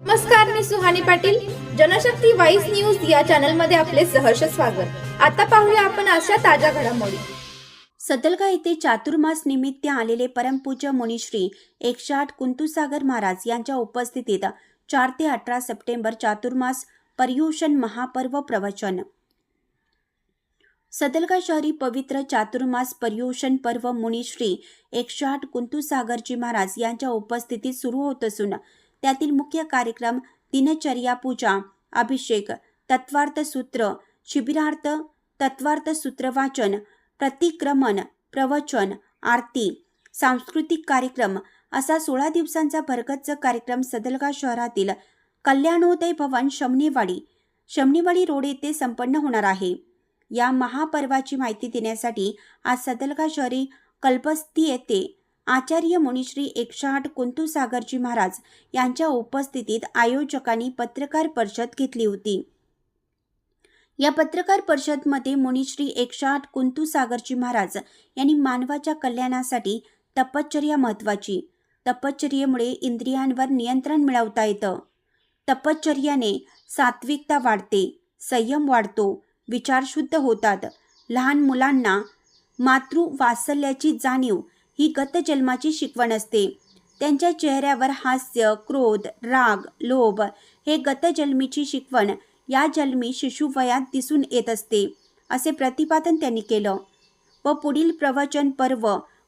नमस्कार मी Suhani Patil. Janshakti voice news या चॅनलमध्ये आपले सहर्ष स्वागत. आता पाहूया आपण अशा ताज्या घडामोडी. सतलगा येथे चातुर्मास निमित्त आलेले परमपूज्य मुनिश्री एकशे आठ कुंतुसागर महाराज यांच्या उपस्थितीत चार ते अठरा सप्टेंबर चातुर्मास पर्युषण महापर्व प्रवचन. सदलगा शहरी पवित्र चातुर्मास पर्युषण पर्व मुनिश्री एकशे आठ कुंतुसागरजी महाराज यांच्या उपस्थितीत सुरू होत असून त्यातील मुख्य कार्यक्रम दिनचर्या पूजा अभिषेक तत्वार्थ सूत्र शिबिरार्थ तत्वार्थ सूत्र वाचन प्रतिक्रमण प्रवचन आरती सांस्कृतिक कार्यक्रम असा सोळा दिवसांचा भरगच्च कार्यक्रम सदलगा शहरातील कल्याणोदय भवन शमनेवाडी. शमनेवाडी रोड येथे संपन्न होणार आहे. या महापर्वाची माहिती देण्यासाठी आज सदलगा शहरी कल्पस्ती येथे आचार्य मुनिश्री एकशे आठ कुंतुसागरजी महाराज यांच्या उपस्थितीत आयोजकांनी पत्रकार परिषद घेतली होती. या पत्रकार परिषदमध्ये मुनिश्री एकशे आठ कुंतू सागरजी महाराज यांनी मानवाच्या कल्याणासाठी तपश्चर्या महत्वाची तपश्चर्येमुळे इंद्रियांवर नियंत्रण मिळवता येतं. तपश्चर्याने सात्विकता वाढते संयम वाढतो विचार शुद्ध होतात. लहान मुलांना मातृवासल्याची जाणीव ही गतजन्माची शिकवण असते. त्यांच्या चेहऱ्यावर हास्य क्रोध राग लोभ हे गतजन्मीची शिकवण. या जन्मी शिशुवयात दिसून येत असते असे प्रतिपादन त्यांनी केलं. व पुढील प्रवचन पर्व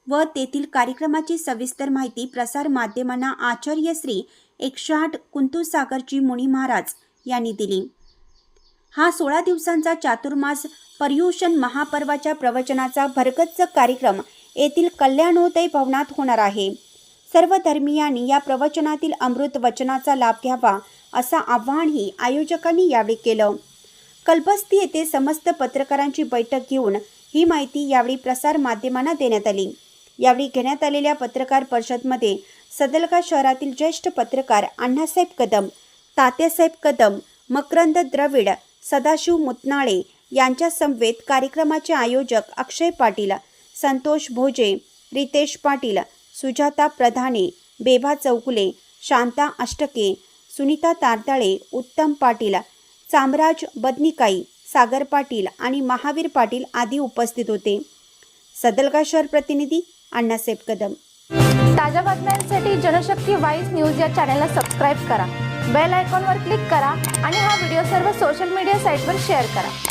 व तेथील कार्यक्रमाची सविस्तर माहिती प्रसार माध्यमांना आचार्य श्री एकशे आठ कुंतुसागरजी मुनी महाराज यांनी दिली. हा सोळा दिवसांचा चातुर्मास पर्युषण महापर्वाच्या प्रवचनाचा भरगच्च कार्यक्रम येथील कल्याणोदय भवनात होणार आहे. सर्व धर्मियांनी या प्रवचनातील अमृत वचनाचा लाभ घ्यावा असं आव्हानही आयोजकांनी यावेळी केलं. कल्पस्थी येथे समस्त पत्रकारांची बैठक घेऊन ही माहिती यावेळी प्रसार माध्यमांना देण्यात आली. यावेळी घेण्यात आलेल्या पत्रकार परिषदमध्ये सदलगा शहरातील ज्येष्ठ पत्रकार अण्णासाहेब कदम तात्यासाहेब कदम मकरंद द्रविड सदाशिव मुतनाळे यांच्या समवेत कार्यक्रमाचे आयोजक अक्षय पाटील संतोष भोजे रितेश पाटील सुजाता प्रधाने बेभा चौकुले शांता अष्टके सुनीता तारताळे उत्तम पाटील चामराज बदनिकाई सागर पाटील आणि महावीर पाटील आदी उपस्थित होते. सदलगा शहर प्रतिनिधी अण्णासाहेब कदम. ताज्या बातम्यांसाठी जनशक्ती वाईस न्यूज या चॅनलला सबस्क्राईब करा. बेल आयकॉनवर क्लिक करा आणि हा व्हिडिओ सर्व सोशल मीडिया साईटवर शेअर करा.